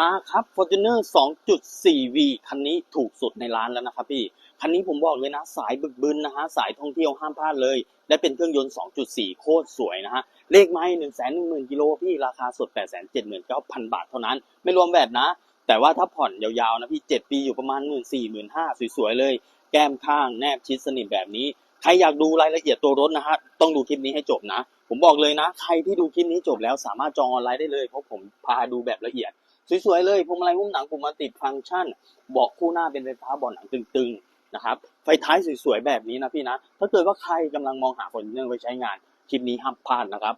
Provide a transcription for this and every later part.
อ่าครับ Fortuner 2.4V คันนี้ถูกสุดในร้านแล้วนะครับพี่ คันนี้ผมบอกเลยนะ สายบึกบึนนะฮะ สายท่องเที่ยวห้ามพลาดเลยได้เป็นเครื่องยนต์ 2.4 โคตรสวยนะฮะ เลขไม้1 1 0 0 0 0 กิโลพี่ราคาสด 879,000 บาทเท่านั้น ไม่รวมแวดนะ แต่ว่าถ้าผ่อนยาวๆนะพี่ 7 ปีอยู่ประมาณ 1 4 0 0 0 0สวยๆเลย แก้มข้างแนบชิดสนิทแบบนี้ ใครอยากดูรายละเอียดตัวรถนะฮะ ต้องดูคลิปนี้ให้จบนะ ผมบอกเลยนะ ใครที่ดูคลิปนี้จบแล้วสามารถจองออนไลน์ได้เลย เพราะผมพาดูแบบละเอียด สวยๆเลยพวงมาลัยหุ้มหนังปุ่มมาติดฟังก์ชันเบาะคู่หน้าเป็นไฟฟ้าเบาะหนังตึงๆนะครับไฟท้ายสวยๆแบบนี้นะพี่นะถ้าเกิดว่าใครกำลังมองหาฟอร์จูเนอร์ไว้ใช้งานคลิปนี้ห้ามพลาดนะครับ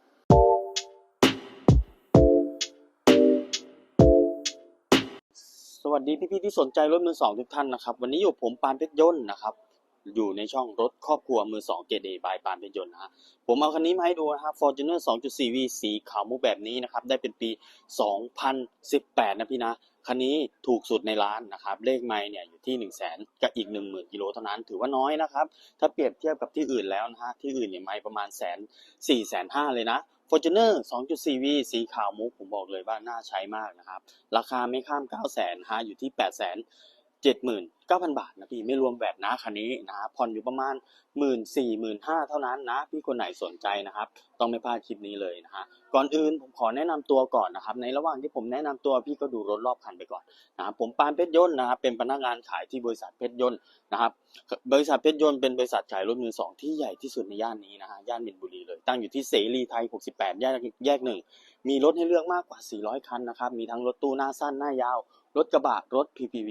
สวัสดีพี่ๆที่สนใจรถมือสองทุกท่านนะครับ วันนี้อยู่ผมปานเพชรยนต์นะครับ อยู่ในช่องรถครอบครัวมือสองเกเดบายปานเพชรยนต์นะฮะผมเอาคันนี้มาให้ดูนะครับ Fortuner 2.4V สีขาวมุกแบบนี้นะครับ ได้เป็นปี 2018 นะพี่นะ คันนี้ถูกสุดในร้านนะครับ เลขไมล์เนี่ยอยู่ที่ 1 0 0 0 0แสนกับอีก 10,000กิโลเท่านั้น ถือว่าน้อยนะครับ ถ้าเปรียบเทียบกับที่อื่นแล้วนะฮะ ที่อื่นเนี่ยไมล์ประมาณแสนสี่แสนห้าเลยนะ Fortuner 2.4V สีขาวมุกผมบอกเลยว่าน่าใช้มากนะครับ ราคาไม่ข้าม 9 0 0 0 0 0ฮะอยู่ที่ 8 0 0 0 0 79,000บาทนะพี่ไม่รวมแวดนะคันนี้นะผ่อนอยู่ประมาณ1 4 0 0 0 0 5เท่านั้นนะพี่คนไหนสนใจนะครับ ต้องไม่พลาดคลิปนี้เลยนะฮะก่อนอื่นผมขอแนะนำตัวก่อนนะครับ ในระหว่างที่ผมแนะนำตัวพี่ก็ดูรถรอบคันไปก่อนนะครับผมปานเพชรยนต์นะครับเป็นพนักงานขายที่บริษัทเพชรยนต์นะครับบริษัทเพชรยนต์เป็นบริษัทขายรถมือสองที่ใหญ่ที่สุดในย่านนี้นะฮะย่านมินบุรีเลย ตั้งอยู่ที่เสรีไทย 68 แยกแยกหนึ่งมีรถให้เลือกมากกว่า 400 คันนะครับมีทั้งรถตู้หน้าสั้นหน้ายาวรถกระบะรถ PPV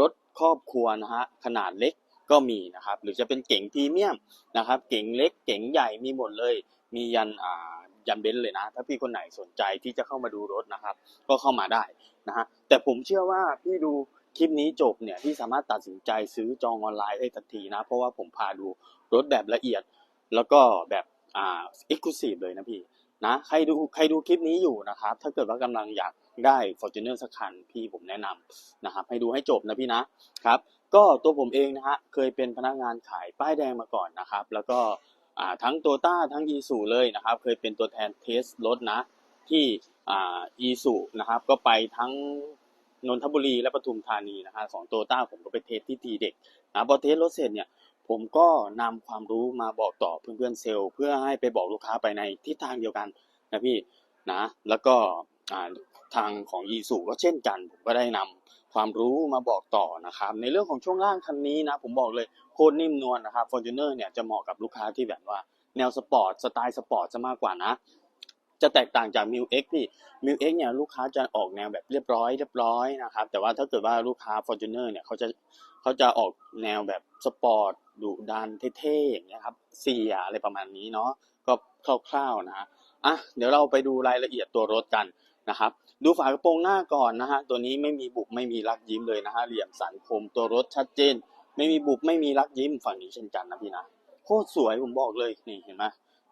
รถครอบครัวนะฮะขนาดเล็กก็มีนะครับ หรือจะเป็นเก๋งพรีเมียมนะครับ เก๋งเล็กเก๋งใหญ่มีหมดเลย มียันอ่ายันเบนซ์เลยนะ ถ้าพี่คนไหนสนใจที่จะเข้ามาดูรถนะครับ ก็เข้ามาได้นะฮะแต่ผมเชื่อว่าพี่ดูคลิปนี้จบเนี่ยพี่สามารถตัดสินใจซื้อจองออนไลน์ได้ทันทีนะ เพราะว่าผมพาดูรถแบบละเอียด แล้วก็แบบอ่าเอ็กซ์คลูซีฟเลยนะพี่ นะใครดูใครดูคลิปนี้อยู่นะครับ ถ้าเกิดว่ากำลังอยากได้ Fortuner สักคันพี่ผมแนะนำนะครับ ให้ดูให้จบนะพี่นะครับ ก็ตัวผมเองนะฮะเคยเป็นพนักงานขายป้ายแดงมาก่อนนะครับ แล้วก็ทั้งโตต้าทั้งอีซูเลยนะครับ เคยเป็นตัวแทนเทสรถนะ ที่อีซูนะครับ ก็ไปทั้งนนทบุรีและปทุมธานีนะฮะสองโตต้าผมก็ไปเทสที่ทีเด็กนะพอเทสรถเสร็จเนี่ย ผมก็นำความรู้มาบอกต่อเพื่อนๆเซลล์เพื่อให้ไปบอกลูกค้าไปในทิศทางเดียวกันนะพี่นะแล้วก็ทางของยีสุก็เช่นกัน ผมก็ได้นำความรู้มาบอกต่อนะครับ ในเรื่องของช่วงล่างคันนี้นะผมบอกเลยโคตรนิ่มนวลนะครับ Fortuner เนี่ยจะเหมาะกับลูกค้าที่แบบว่าแนวสปอร์ตสไตล์สปอร์ตจะมากกว่านะ จะแตกต่างจาก m ิ X พี่ m ิ X เอ็กเนี่ยลูกค้าจะออกแนวแบบเรียบร้อยเรียบร้อยนะครับแต่ว่าถ้าเกิดว่าลูกค้า Fortuner เนี่ยเขาจะ เขาจะออกแนวแบบสปอร์ตดุดันเท่ๆอย่างเงี้ยครับเสียอะไรประมาณนี้เนาะก็คร่าวๆนะอะเดี๋ยวเราไปดูรายละเอียดตัวรถกันนะครับ ดูฝากระโปรงหน้าก่อนนะฮะตัวนี้ไม่มีบุบไม่มีรักยิ้มเลยนะฮะเหลี่ยมสันคมตัวรถชัดเจน ไม่มีบุบไม่มีรักยิ้มฝั่งนี้เช่นกันนะพี่นะโคตรสวยผมบอกเลยนี่เห็นไหม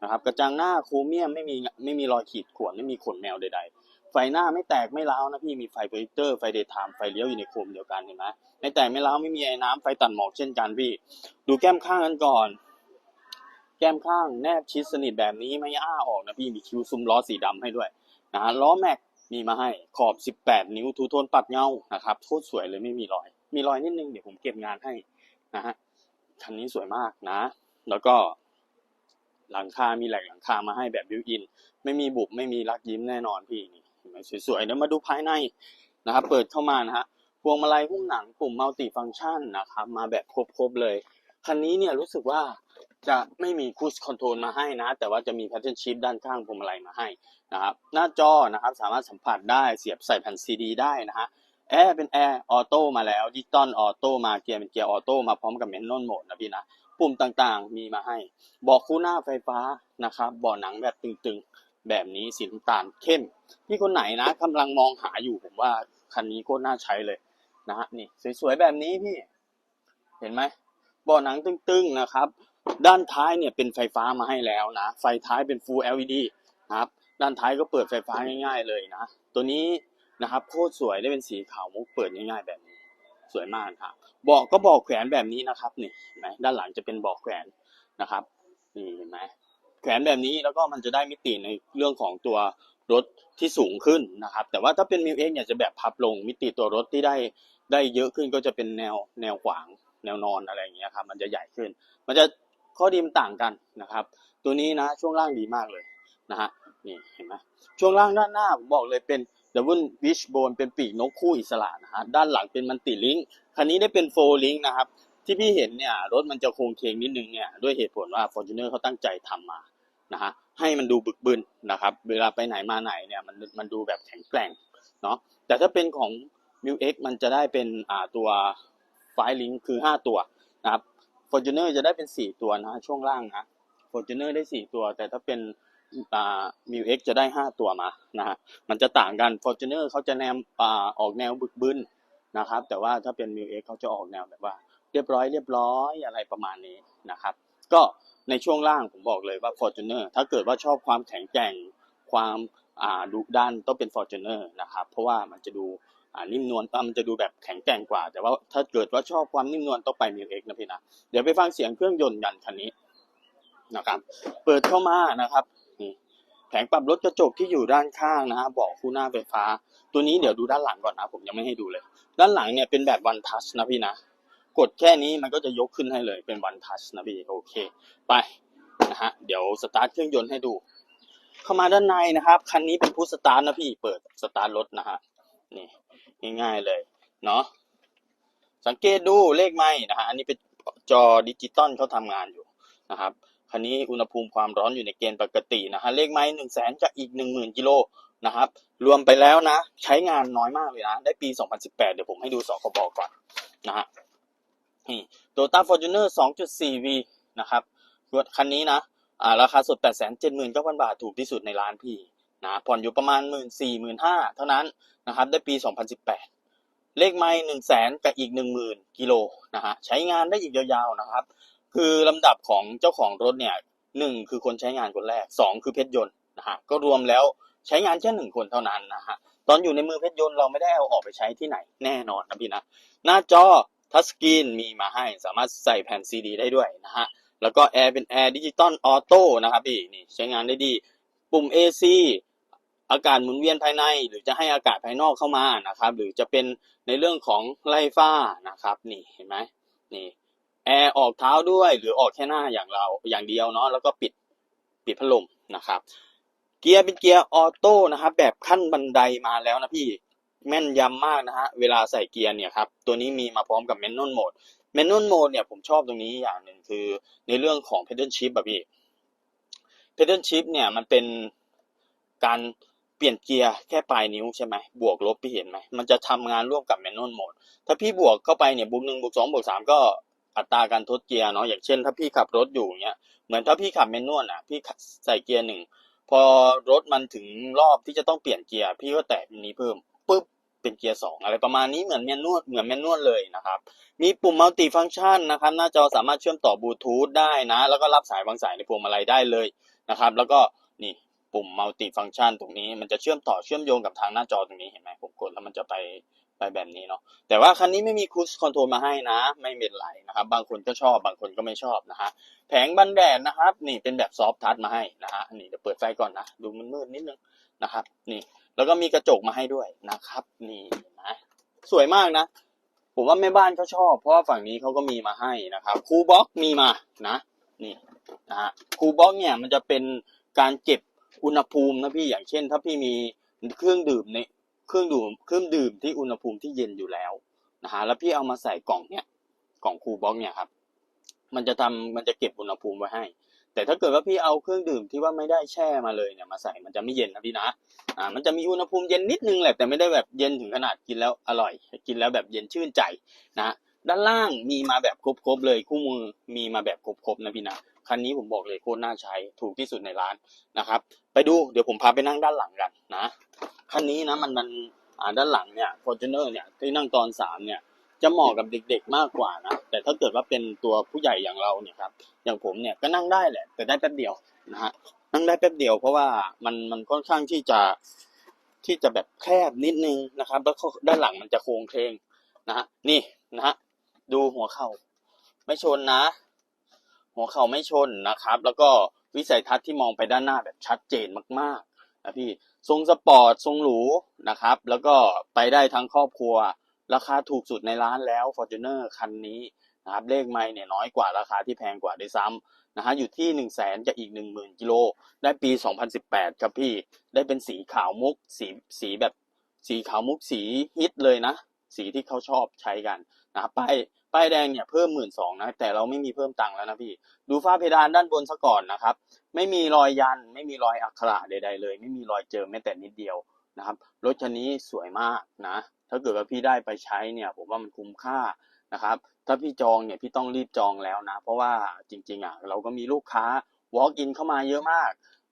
นะครับกระจังหน้าโครเมียมไม่มีไม่มีรอยขีดข่วนไม่มีขนแมวใดๆ ไฟหน้าไม่แตกไม่ร้าวนะพี่มีไฟโปรเจคเตอร์ไฟเดย์ไทม์ไฟเลี้ยวอยู่ในโคมเดียวกันเห็นไหมไม่แตกไม่ร้าวไม่มีไอ้น้ำไฟตัดหมอกเช่นกันพี่ ดูแก้มข้างกันก่อน แก้มข้างแนบชิดสนิทแบบนี้ไม่อ้าออกนะพี่มีคิวซุ้มล้อสีดำให้ด้วยนะฮะล้อแม็กมีมาให้ขอบ 18 นิ้วทูโทนปัดเงานะครับโคตรสวยเลยไม่มีรอย มีรอยนิดนึงเดี๋ยวผมเก็บงานให้นะฮะคันนี้สวยมากนะ แล้วก็หลังคา มีแหลกหลังคามาให้แบบบิวอิน ไม่มีบุบ ไม่มีรักยิ้มแน่นอนพี่นี่ สวยๆเดี๋ยวมาดูภายในนะครับ เปิดเข้ามานะฮะพวงมาลัยหุ้มหนังปุ่มมัลติฟัง c t ชันนะครับ มาแบบครบๆเลย คันนี้เนี่ยรู้สึกว่าจะไม่มีคูสคอนโทรลมาให้นะ แต่ว่าจะมีแพทเทิร์นชิพด้านข้างพวงมาลัยมาให้นะครับ หน้าจอนะครับสามารถสัมผัสได้เสียบใส่แผ่นซีดีได้นะฮะแอร์เป็นแอร์ออโต้มาแล้วดิจิตอลออโต้มาเกียร์เป็นเกียร์ออโต้มาพร้อมกับเมนนวลโหมดนะพี่นะปุ่มต่างๆมีมาให้บาะคู่หน้าไฟฟ้านะครับเบาะหนังแบบตึงๆ แบบนี้สีน้ำตาลเข้มพี่คนไหนนะกำลังมองหาอยู่ผมว่าคันนี้โคตรน่าใช้เลยนะฮะนี่สวยๆแบบนี้พี่ เห็นไหมเบาะหนังตึงๆนะครับ ด้านท้ายเนี่ยเป็นไฟฟ้ามาให้แล้วนะ ไฟท้ายเป็น Full LED นะครับ ด้านท้ายก็เปิดไฟฟ้าง่าย ๆ เลยนะ ตัวนี้นะครับโคตรสวยได้เป็นสีขาวมุกเปิดง่ายๆแบบนี้ สวยมากครับเบาะก็บาะแขวนแบบนี้นะครับนี่เห็นไหมด้านหลังจะเป็นเบาะแขวนนะครับนี่เห็นไหม แขวนแบบนี้แล้วก็มันจะได้มิติในเรื่องของตัวรถที่สูงขึ้นนะครับ แต่ว่าถ้าเป็น m ิวเอ็กเนี่ยจะแบบพับลงมิติตัวรถที่ได้ได้เยอะขึ้นก็จะเป็นแนวแนวขวางแนวนอนอะไรอย่างเงี้ยครับมันจะใหญ่ขึ้น มันจะข้อดีมันต่างกันนะครับ ตัวนี้นะช่วงล่างดีมากเลยนะฮะนี่เห็นไหมช่วงล่างด้านหน้าผมบอกเลยเป็นดับเบิลวิชโบนเป็นปีกนกคู่อิสระนะฮะด้านหลังเป็นมันติลิงคันนี้ได้เป็นโฟลิงนะครับ ที่พี่เห็นเนี่ยรถมันจะโค้งเคงนิดนึงเนี่ยด้วยเหตุผลว่า Fortuner เขาตั้งใจทำมานะฮะให้มันดูบึกบึนนะครับเวลาไปไหนมาไหนเนี่ยมันมันดูแบบแข็งแกร่งเนาะแต่ถ้าเป็นของ m ิวเมันจะได้เป็นอ่าตัวไฟลิงคือ 5 ตัวนะครับ Fortuner จะได้เป็น 4 ตัวนะช่วงล่างนะ Fortuner ได้ 4 ตัว แต่ถ้าเป็นอ่า m ิวจะได้ 5 ตัวมานะฮะมันจะต่างกัน Fortuner เขาจะแนวอ่าออกแนวบึกบึนนะครับแต่ว่าถ้าเป็น m ิวเขาจะออกแนวแบบว่า เรียบร้อยเรียบร้อยอะไรประมาณนี้นะครับ ก็ในช่วงล่างผมบอกเลยว่า Fortuner ถ้าเกิดว่าชอบความแข็งแกร่งความดุดันต้องเป็น Fortuner นะครับ เพราะว่ามันจะดูนิ่มนวลอ่มันจะดูแบบแข็งแกร่งกว่า แต่ว่าถ้าเกิดว่าชอบความนิ่มนวลต้องไป m ิวนะพี่นะ เดี๋ยวไปฟังเสียงเครื่องยนต์กันคันนี้นะครับ เปิดเข้ามานะครับนี่แผงปรับลดกระจกที่อยู่ด้านข้างนะฮะเบอกคู่หน้าไฟฟ้า ตัวนี้เดี๋ยวดูด้านหลังก่อนนะ ผมยังไม่ให้ดูเลย ด้านหลังเนี่ยเป็นแบบ one touch นะพี่นะ กดแค่นี้มันก็จะยกขึ้นให้เลยเป็น one touch นะพี่โอเค ไปนะฮะเดี๋ยวสตาร์ทเครื่องยนต์ให้ดู เข้ามาด้านในนะครับ คันนี้เป็นพุทสตาร์ทนะพี่เปิดสตาร์ทรถนะฮะนี่ง่ายๆเลยเนาะสังเกตดูเลขไม้นะฮะอันนี้เป็นจอดิจิตอลเขาทำงานอยู่นะครับคันนี้อุณหภูมิความร้อนอยู่ในเกณฑ์ปกตินะฮะเลขไม้หนึ่งแสนกับอีกหนึ่งหมื่นกิโลนะครับ รวมไปแล้วนะ ใช้งานน้อยมากเลยนะ ได้ปี 2018 เดี๋ยวผมให้ดูสคบก่อนนะฮะ นี่ Toyota Fortuner 2.4V นะครับรถคันนี้นะอ่าราคาสด879,000บาทถูกที่สุดในร้านพี่นะผ่อนอยู่ประมาณ1 4 0 0 0 0เท่านั้นนะครับ ได้ปี2018เลขไม้1 0 0 0 0แสนกับอีก10,000กิโลนะฮะใช้งานได้อีกยาวๆนะครับ คือลำดับของเจ้าของรถเนี่ยหนึ่งคือคนใช้งานคนแรกสองคือเพชรยนต์นะฮะก็รวมแล้วใช้งานแค่หนึ่งคนเท่านั้นนะฮะตอนอยู่ในมือเพชรยนต์เราไม่ได้เอาออกไปใช้ที่ไหนแน่นอนนะพี่นะ หน้าจอ ทัชสกรีนมีมาให้สามารถใส่แผ่นซีดีได้ด้วยนะฮะ แล้วก็แอร์เป็นแอร์ดิจิตอลออโต้นะครับพี่นี่ใช้งานได้ดี ปุ่ม AC อากาศหมุนเวียนภายใน หรือจะให้อากาศภายนอกเข้ามานะครับ หรือจะเป็นในเรื่องของไล่ฟ้านะครับ นี่เห็นไหมนี่แอร์ออกเท้าด้วย หรือออกแค่หน้าอย่างเราอย่างเดียวเนาะแล้วก็ปิดปิดพัดลมนะครับ เกียร์เป็นเกียร์ออโต้นะครับ แบบขั้นบันไดมาแล้วนะพี่ แม่นยำมากนะฮะเวลาใส่เกียร์เนี่ยครับตัวนี้มีมาพร้อมกับแมนนวลโหมดแมนนวลโหมดเนี่ยผมชอบตรงนี้อย่างหนึ่งคือในเรื่องของ pedal shift อะพี่ pedal shift เนี่ยมันเป็นการเปลี่ยนเกียร์แค่ปลายนิ้วใช่ไหมบวกลบพี่เห็นไหมมันจะทำงานร่วมกับแมนนวลโหมดถ้าพี่บวกเข้าไปเนี่ยบวกหนึ่งบวกสองบวกสามก็อัตราการทดเกียร์เนาะอย่างเช่น ถ้าพี่ขับรถอยู่เงี้ยเหมือนถ้าพี่ขับแมนนวลอะพี่ใส่เกียร์หนึ่งพอรถมันถึงรอบที่จะต้องเปลี่ยนเกียร์พี่ก็แตะอันนี้เพิ่ม เป็นเกียร์สองอะไรประมาณนี้เหมือนแมนนวลเหมือนแมนนวลเลยนะครับ มีปุ่มมัลติฟังก์ชันนะครับหน้าจอสามารถเชื่อมต่อบลูทูธได้นะ แล้วก็รับสายวางสายในพวงมาลัยได้เลยนะครับ แล้วก็นี่ปุ่มมัลติฟังก์ชันตรงนี้มันจะเชื่อมต่อเชื่อมโยงกับทางหน้าจอตรงนี้เห็นไหมผมกดแล้วมันจะไปไปแบบนี้เนาะแต่ว่าคันนี้ไม่มีคูสคอนโทรลมาให้นะ ไม่เป็นไรนะครับ บางคนก็ชอบ บางคนก็ไม่ชอบนะฮะแผงบันแดดนะครับ นี่เป็นแบบซอฟทัชมาให้นะฮะนี่เดี๋ยวเปิดไฟก่อนนะ ดูมันมืดนิดนึงนะครับ นี่ แล้วก็มีกระจกมาให้ด้วยนะครับ นี่นะสวยมากนะผมว่าแม่บ้านเขาชอบ เพราะว่าฝั่งนี้เขาก็มีมาให้นะครับคูบ็อกมีมานะนี่นะฮะคูบ็อกเนี่ยมันจะเป็นการเก็บอุณหภูมินะพี่อย่างเช่น ถ้าพี่มีเครื่องดื่มในเครื่องดื่มเครื่องดื่มที่อุณหภูมิที่เย็นอยู่แล้วนะฮะแล้วพี่เอามาใส่กล่องเนี่ยกล่องคูบ็อกเนี่ยครับมันจะทำมันจะเก็บอุณหภูมิไว้ให้ แต่ถ้าเกิดว่าพี่เอาเครื่องดื่มที่ว่าไม่ได้แช่มาเลยเนี่ยมาใส่มันจะไม่เย็นนะพี่นะอ่ามันจะมีอุณหภูมิเย็นนิดนึงแหละแต่ไม่ได้แบบเย็นถึงขนาดกินแล้วอร่อย กินแล้วแบบเย็นชื่นใจนะด้านล่างมีมาแบบครบๆเลยคู่มือมีมาแบบครบๆนะพี่นะคันนี้ผมบอกเลยโคตรน่าใช้ถูกที่สุดในร้านนะครับ ไปดูเดี๋ยวผมพาไปนั่งด้านหลังกันนะคันนี้นะมันมันอ่าด้านหลังเนี่ย Fortuner เนี่ยที่นั่งตอนสามเนี่ย จะเหมาะกับเด็ก ๆมากกว่านะแต่ถ้าเกิดว่าเป็นตัวผู้ใหญ่อย่างเราเนี่ยครับอย่างผมเนี่ยก็นั่งได้แหละ แต่ได้แป๊บเดียวนะฮะนั่งได้แป๊บเดียวเพราะว่ามันมันค่อนข้างที่จะที่จะแบบแคบนิดนึงนะครับ แล้วก็ด้านหลังมันจะโค้งเคงนะฮะนี่นะฮะดูหัวเข่าไม่ชนนะ หัวเข่าไม่ชนนะครับ แล้วก็วิสัยทัศน์ที่มองไปด้านหน้าแบบชัดเจนมากๆนะพี่ทรงสปอร์ตทรงหรูนะครับ แล้วก็ไปได้ทั้งครอบครัว ราคาถูกสุดในร้านแล้ว Fortuner คันนี้นะครับเลขไม่เนี่ยน้อยกว่าราคาที่แพงกว่าด้วยซ้ำนะฮะอยู่ที่1นึ่งแสนกับอีก 1 0,000กิโลได้ปี 2018 ครับพี่ได้เป็นสีขาวมุกสีสีแบบสีขาวมุกสีฮิตเลยนะ สีที่เขาชอบใช้กันนะครับป้ายป้ายแดงเนี่ยเพิ่มหมื่นสองนะแต่เราไม่มีเพิ่มตังค์แล้วนะพี่ ดูฝ้าเพดานด้านบนซะก่อนนะครับ ไม่มีรอยยันไม่มีรอยอักขระใดๆเลย ไม่มีรอยเจิมแม้แต่นิดเดียวนะครับรถคันนี้สวยมากนะ ถ้าเกิดว่าพี่ได้ไปใช้เนี่ย ผมว่ามันคุ้มค่านะครับ ถ้าพี่จองเนี่ยพี่ต้องรีบจองแล้วนะ เพราะว่าจริงๆอะเราก็มีลูกค้า walk in เข้ามาเยอะมาก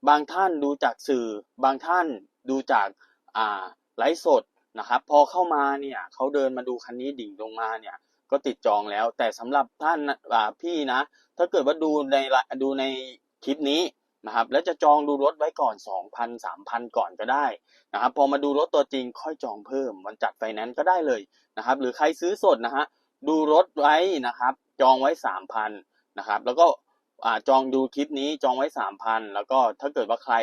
บางท่านดูจากสื่อ บางท่านดูจากอ่าไลฟ์สดนะครับ พอเข้ามาเนี่ยเขาเดินมาดูคันนี้ดิ่งลงมาเนี่ย ก็ติดจองแล้ว แต่สำหรับท่านอ่าพี่นะ ถ้าเกิดว่าดูในดูในคลิปนี้ นะครับแล้วจะจองดูรถไว้ก่อน 2,000 3,000 ก่อนก็ได้นะครับพอมาดูรถตัวจริงค่อยจองเพิ่มวันจัดไฟแนนซ์ก็ได้เลยนะครับหรือใครซื้อสดนะฮะดูรถไว้นะครับจองไว้ 3,000นะครับแล้วก็อ่าจองดูคลิปนี้จองไว้ 3,000 แล้วก็ถ้าเกิดว่าใคร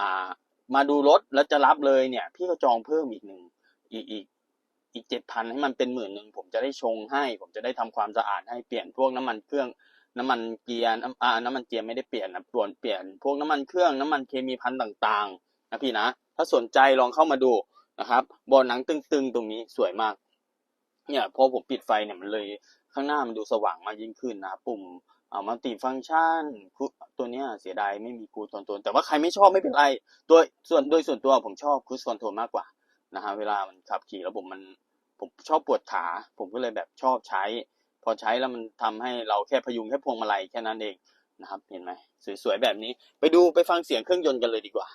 อ่ามาดูรถแล้วจะรับเลยเนี่ยพี่ก็จองเพิ่มอีกหนึ่งอีกอีกอีกเจ็ดพันให้มันเป็นหมื่นหนึ่งผมจะได้ชงให้ ผมจะได้ทำความสะอาดให้เปลี่ยนพวกน้ำมันเครื่อง น้ำมันเกียร์น้ำอ่าน้ำมันเกียร์ไม่ได้เปลี่ยนนะเปลี่ยนเปลี่ยนพวกน้ำมันเครื่องน้ำมันเคมีพันต่างๆนะพี่นะ ถ้าสนใจลองเข้ามาดูนะครับบอหนังตึงๆ ตรงนี้สวยมาก เนี่ยพอผมปิดไฟเนี่ยมันเลยข้างหน้ามันดูสว่างมากยิ่งขึ้นนะปุ่มอ่ามัลติฟังก์ชันตัวเนี้ยเสียดายไม่มีคูคอนโทรลแต่ว่าใครไม่ชอบไม่เป็นไรโดยส่วนโดยส่วนตัวผมชอบคูคอนโทรลมากกว่านะฮะเวลามันขับขี่แล้วผมมันผมชอบปวดขา ผมก็เลยแบบชอบใช้ พอใช้แล้วมันทำให้เราแค่พยุงแค่พวงมาลัยแค่นั้นเองนะครับ เห็นไหมสวยๆแบบนี้ ไปดูไปฟังเสียงเครื่องยนต์กันเลยดีกว่า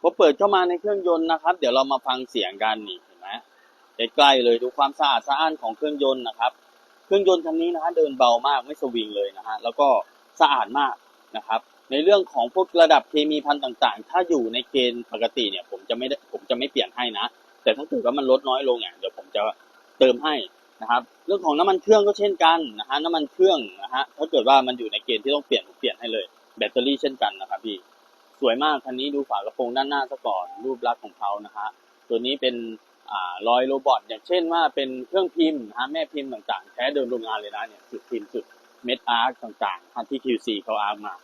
พอเปิดเข้ามาในเครื่องยนต์นะครับ เดี๋ยวเรามาฟังเสียงกันนี่เห็นไหมใกล้ๆเลยดูความสะอาดสะอ้านของเครื่องยนต์นะครับ เครื่องยนต์คันนี้นะฮะเดินเบามากไม่สวิงเลยนะฮะแล้วก็สะอาดมากนะครับ ในเรื่องของพวกระดับเคมีพันต่างๆ ถ้าอยู่ในเกณฑ์ปกติเนี่ย ผมจะไม่ได้ผมจะไม่เปลี่ยนให้นะ แต่ถ้าเกิดว่ามันลดน้อยลงเนี่ยเดี๋ยวผมจะเติมให้ นะครับ เรื่องของน้ำมันเครื่องก็เช่นกันนะฮะน้ำมันเครื่องนะฮะถ้าเกิดว่ามันอยู่ในเกณฑ์ที่ต้องเปลี่ยนเปลี่ยนให้เลย แบตเตอรี่เช่นกันนะครับพี่สวยมากคันนี้ดูฝากระโปรงด้านหน้าซะก่อนรูปลักษณ์ของเขานะฮะตัวนี้เป็นอ่ารอยโรบอทอย่างเช่นว่าเป็นเครื่องพิมพ์นะฮะแม่พิมพ์ต่างๆแท้เดิมโรงงานเลยนะเนี่ยสุดพิมพ์สุดเม็ดอาร์ตต่างๆที่ QC เขาอาร์มา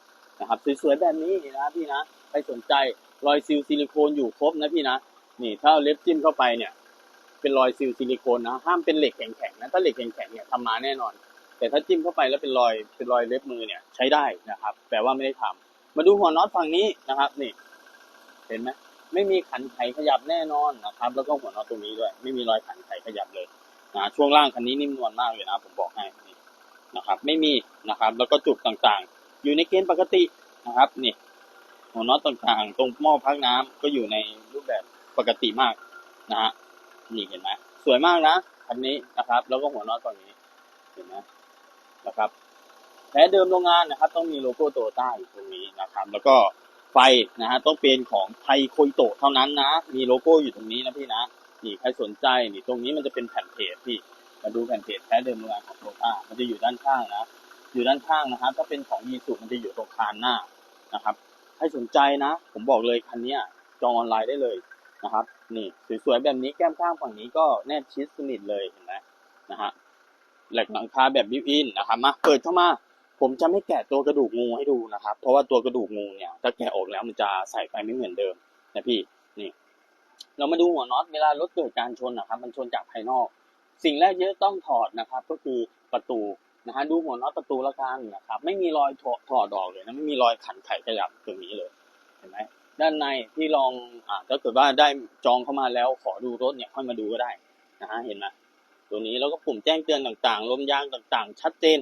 นะครับสวยๆแบบนี้นะพี่นะใครสนใจรอยซิลซิลิโคนอยู่ครบนะพี่นะนี่ถ้าเล็บจิ้มเข้าไปเนี่ย เป็นรอยซิลซิลิโคนนะ ห้ามเป็นเหล็กแข็งๆนะ ถ้าเหล็กแข็งๆเนี่ยทำมาแน่นอน แต่ถ้าจิ้มเข้าไปแล้วเป็นรอยเป็นรอยเล็บมือเนี่ยใช้ได้นะครับแปลว่าไม่ได้ทำมาดูหัวน็อตฝั่งนี้นะครับนี่ เห็นไหมไม่มีขันไขขยับแน่นอนนะครับ แล้วก็หัวน็อตตรงนี้ด้วย ไม่มีรอยขันไขขยับเลยนะช่วงล่างคันนี้นิ่มนวลมากเลยนะผมบอกให้นี่นะครับ ไม่มีนะครับ แล้วก็จุกต่างๆ อยู่ในเกณฑ์ปกตินะครับนี่หัวน็อตต่างๆ ตรงหม้อพักน้ำก็อยู่ในรูปแบบปกติมากนะฮะ นี่เห็นไหมสวยมากนะคันนี้นะครับ แล้วก็หัวน็อตตรงนี้ เห็นไหมนะครับแท้เดิมโรงงานนะครับ ต้องมีโลโก้โตโยต้าอยู่ตรงนี้นะครับ แล้วก็ไฟนะฮะต้องเป็นของไทยโคยโตเท่านั้นนะ มีโลโก้อยู่ตรงนี้นะพี่นะนี่ใครสนใจนี่ตรงนี้มันจะเป็นแผ่นเพจพี่มาดูแผ่นเพจแท้เดิมโรงงานของโตโยต้ามันจะอยู่ด้านข้างนะอยู่ด้านข้างนะครับถ้าเป็นของยีสุมันจะอยู่ตรงคานหน้านะครับให้สนใจนะ ผมบอกเลยคันนี้จองออนไลน์ได้เลย นะครับ นี่สวยๆแบบนี้แก้มข้างฝั่งนี้ก็แนบชิดสนิทเลยเห็นไหมนะฮะแหลกหลังคาแบบบิวอินนะครับมาเปิดเข้ามา ผมจะไม่แกะตัวกระดูกงูให้ดูนะครับ เพราะว่าตัวกระดูกงูเนี่ยถ้าแกะออกแล้วมันจะใส่ไปไม่เหมือนเดิมนะพี่นี่เรามาดูหัวน็อตเวลารถเกิดการชนนะครับ มันชนจากภายนอก สิ่งแรกที่จะต้องถอดนะครับ ก็คือประตูนะฮะดูหัวน็อตประตูละกันนะครับ ไม่มีรอยถอดออกเลยนะไม่มีรอยขันไขขยับตรงนี้เลย เห็นไหม ด้านในที่ลองอ่าถ้าเกิดว่าได้จองเข้ามาแล้วขอดูรถเนี่ยค่อยมาดูก็ได้นะฮะเห็นไหมตัวนี้แล้วก็ปุ่มแจ้งเตือนต่างๆลมยางต่างๆ ชัดเจน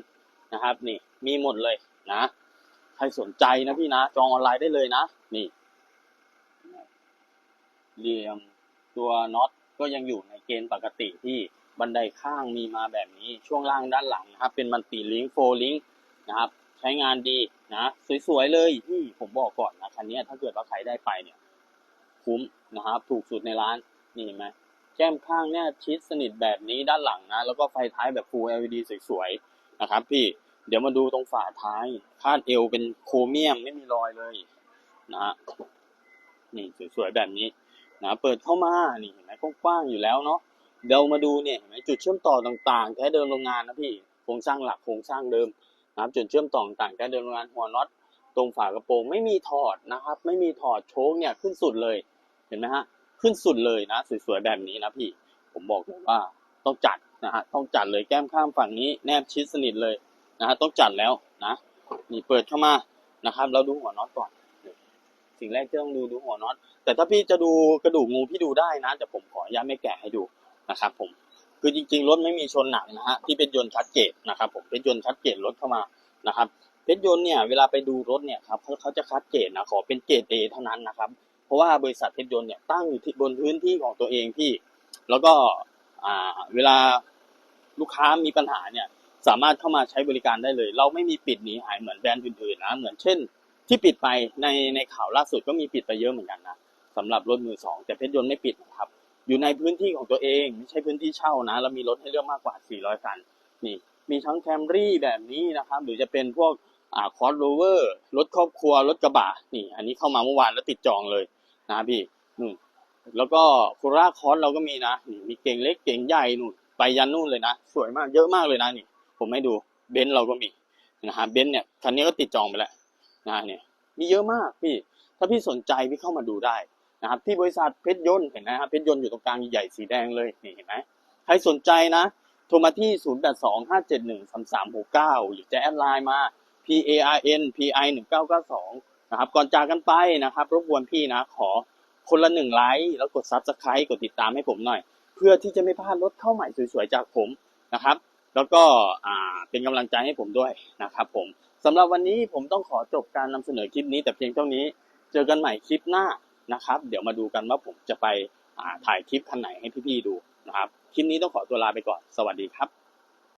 นะครับ นี่มีหมดเลยนะใครสนใจนะพี่นะจองออนไลน์ได้เลยนะ นี่เหลี่ยมตัวน็อตก็ยังอยู่ในเกณฑ์ปกติที่บันไดข้างมีมาแบบนี้ช่วงล่างด้านหลังนะครับ เป็นมันติลิงโฟลิงนะครับ ใช้งานดี นะสวยๆเลยที่ผมบอกก่อนนะคันนี้ถ้าเกิดว่าใครได้ไปเนี่ย คุ้มนะครับ ถูกสุดในร้านนี่เห็นไหมแก้มข้างเนี่ยชิดสนิทแบบนี้ด้านหลังนะ แล้วก็ไฟท้ายแบบ Full LED สวยๆนะครับ พี่เดี๋ยวมาดูตรงฝาท้ายคาดเอวเป็นโครเมียมไม่มีรอยเลยนะฮะนี่สวยๆแบบนี้นะเปิดเข้ามานี่เห็นไหมกว้างๆอยู่แล้วเนาะเดี๋ยวมาดูเนี่ยเห็นไหมจุดเชื่อมต่อต่างๆแท้เดิมโรงงานนะพี่โครงสร้างหลักโครงสร้างเดิม นะครับจุดเชื่อมต่อต่างๆแท้เดิมโรงงานหัวน็อตตรงฝากระโปรงไม่มีถอดนะครับ ไม่มีถอดโชคเนี่ยขึ้นสุดเลยเห็นไหมฮะขึ้นสุดเลยนะสวยๆแบบนี้นะพี่ ผมบอกเลยว่าต้องจัดนะฮะต้องจัดเลยแก้มข้ามฝั่งนี้แนบชิดสนิทเลยนะฮะต้องจัดแล้วนะนี่เปิดเข้ามานะครับเราดูหัวน็อตก่อนสิ่งแรกที่ต้องดูดูหัวน็อตแต่ถ้าพี่จะดูกระดูกงูพี่ดูได้นะแต่ผมขออนุญาตไม่แกะให้ดูนะครับผม คือจริง ๆ รถไม่มีชนหนักนะฮะที่เป็นยนต์ชัดเจนนะครับผมเป็นยนต์ชัดเจนรถเข้ามานะครับเพชรยนต์เนี่ยเวลาไปดูรถเนี่ยครับเขาเขาจะคัดเกรดนะขอเป็นเกรดเอเท่านั้นนะครับเพราะว่าบริษัทเพชรยนต์เนี่ยตั้งอยู่ที่บนพื้นที่ของตัวเองพี่ แล้วก็เวลาลูกค้ามีปัญหาเนี่ยสามารถเข้ามาใช้บริการได้เลย เราไม่มีปิดหนีหายเหมือนแบรนด์อื่นๆนะเหมือนเช่น ที่ปิดไปในในข่าวล่าสุดก็มีปิดไปเยอะเหมือนกันนะสำหรับรถมือสองแต่เพชรยนต์ไม่ปิดนะครับ อยู่ในพื้นที่ของตัวเองไม่ใช่พื้นที่เช่านะเรามีรถให้เลือกมากกว่า 400 คันนี่มีทั้งแคมรี่แบบนี้นะครับหรือจะเป็นพวกอ่าคอร์สโรเวอร์รถครอบครัวรถกระบะนี่ อันนี้เข้ามาเมื่อวานแล้วติดจองเลยนะพี่นู่นแล้วก็โคราคอสเราก็มีนะนี่มีเก่งเล็กเก่งใหญ่นู่นไปยันนู่นเลยนะ สวยมากเยอะมากเลยนะนี่ ผมให้ดูเบนซ์เราก็มีนะฮะเบนซ์เนี่ยคันนี้ก็ติดจองไปแล้วนะเนี่ยมีเยอะมากพี่ ถ้าพี่สนใจพี่เข้ามาดูได้ นะครับที่บริษัทเพชรยนต์เห็นไหมครับเพชรยนต์อยู่ตรงกลางใหญ่สีแดงเลยนี่เห็นไหมใครสนใจนะ โทรมาที่ 0 8 2 5 7 1 3 3 6 9 หรือจะแอดไลน์มา P A R N P I 1 9 9 2นะครับก่อนจากกันไปนะครับ รบกวนพี่นะ ขอคนละหนึ่งไลค์แล้วกด Subscribe กดติดตามให้ผมหน่อย เพื่อที่จะไม่พลาดรถเข้าใหม่สวยๆจากผมนะครับ แล้วก็เป็นกำลังใจให้ผมด้วยนะครับผมสำหรับวันนี้ผมต้องขอจบการนำเสนอคลิปนี้แต่เพียงเท่านี้ เจอกันใหม่คลิปหน้า นะครับ เดี๋ยวมาดูกันว่าผมจะไปถ่ายคลิปคันไหนให้พี่ๆดูนะครับ คลิปนี้ต้องขอตัวลาไปก่อน สวัสดีครับ